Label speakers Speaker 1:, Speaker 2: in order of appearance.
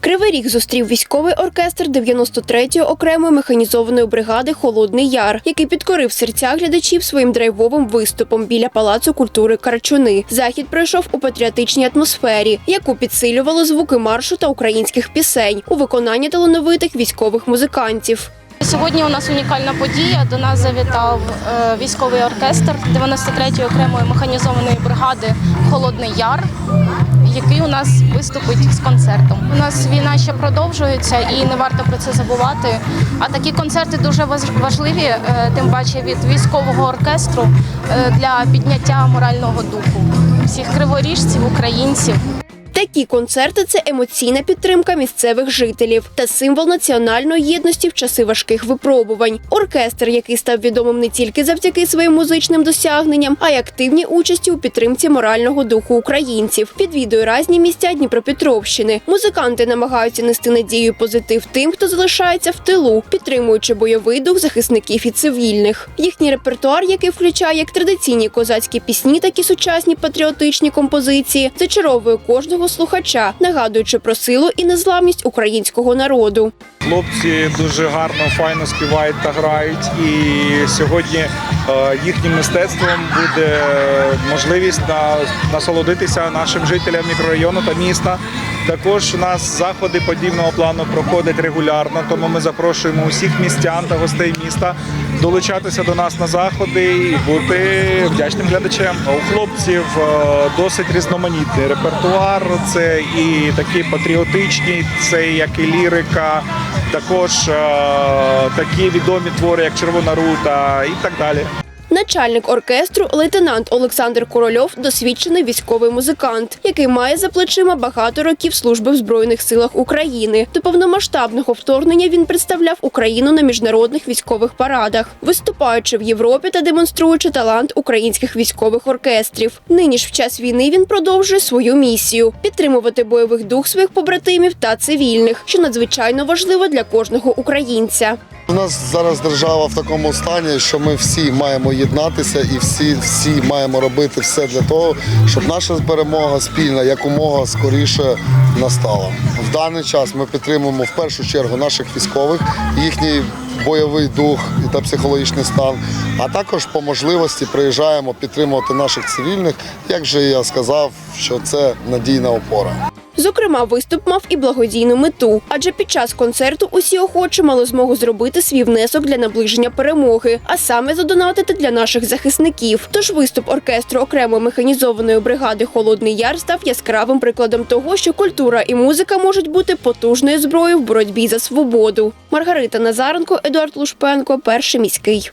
Speaker 1: Кривий Ріг зустрів військовий оркестр 93-ї окремої механізованої бригади Холодний Яр, який підкорив серця глядачів своїм драйвовим виступом біля палацу культури Карачуни. Захід пройшов у патріотичній атмосфері, яку підсилювали звуки маршу та українських пісень у виконанні талановитих військових музикантів.
Speaker 2: Сьогодні у нас унікальна подія. До нас завітав е, військовий оркестр 93-ї окремої механізованої бригади Холодний Яр, який у нас виступить з концертом. У нас війна ще продовжується і не варто про це забувати. А такі концерти дуже важ- важливі, е, тим паче від військового оркестру е, для підняття морального духу всіх криворіжців, українців.
Speaker 1: Такі концерти це емоційна підтримка місцевих жителів та символ національної єдності в часи важких випробувань. Оркестр, який став відомим не тільки завдяки своїм музичним досягненням, а й активній участі у підтримці морального духу українців. Відвідує різні місця Дніпропетровщини. Музиканти намагаються нести надію і позитив тим, хто залишається в тилу, підтримуючи бойовий дух захисників і цивільних. Їхній репертуар, який включає як традиційні козацькі пісні, так і сучасні патріотичні композиції, зачаровує кожного слухача, нагадуючи про силу і незламність українського народу.
Speaker 3: Хлопці дуже гарно, файно співають та грають. І сьогодні е, їхнім мистецтвом буде можливість на, насолодитися нашим жителям мікрорайону та міста. Також у нас заходи подібного плану проходять регулярно, тому ми запрошуємо усіх містян та гостей міста долучатися до нас на заходи і бути вдячним глядачем. У хлопців е, досить різноманітний репертуар. Це і такі патріотичні, це як і лірика, також е, такі відомі твори, як Червона рута і так далі.
Speaker 1: Начальник оркестру, лейтенант Олександр Корольов, досвідчений військовий музикант, який має за плечима багато років служби в збройних силах України. До повномасштабного вторгнення він представляв Україну на міжнародних військових парадах, виступаючи в Європі та демонструючи талант українських військових оркестрів. Нині ж в час війни він продовжує свою місію підтримувати бойовий дух своїх побратимів та цивільних, що надзвичайно важливо для кожного українця.
Speaker 4: У нас зараз держава в такому стані, що ми всі маємо єднатися і всі, всі маємо робити все для того, щоб наша перемога спільна якомога скоріше настала. В даний час ми підтримуємо в першу чергу наших військових, їхній бойовий дух та психологічний стан, а також по можливості приїжджаємо підтримувати наших цивільних. Як же я сказав, що це надійна опора.
Speaker 1: Зокрема, виступ мав і благодійну мету, адже під час концерту усі охочі мали змогу зробити свій внесок для наближення перемоги, а саме задонатити для наших захисників. Тож виступ оркестру окремої механізованої бригади Холодний Яр став яскравим прикладом того, що культура і музика можуть бути потужною зброєю в боротьбі за свободу. Маргарита Назаренко, Едуард Лушпенко, перший міський.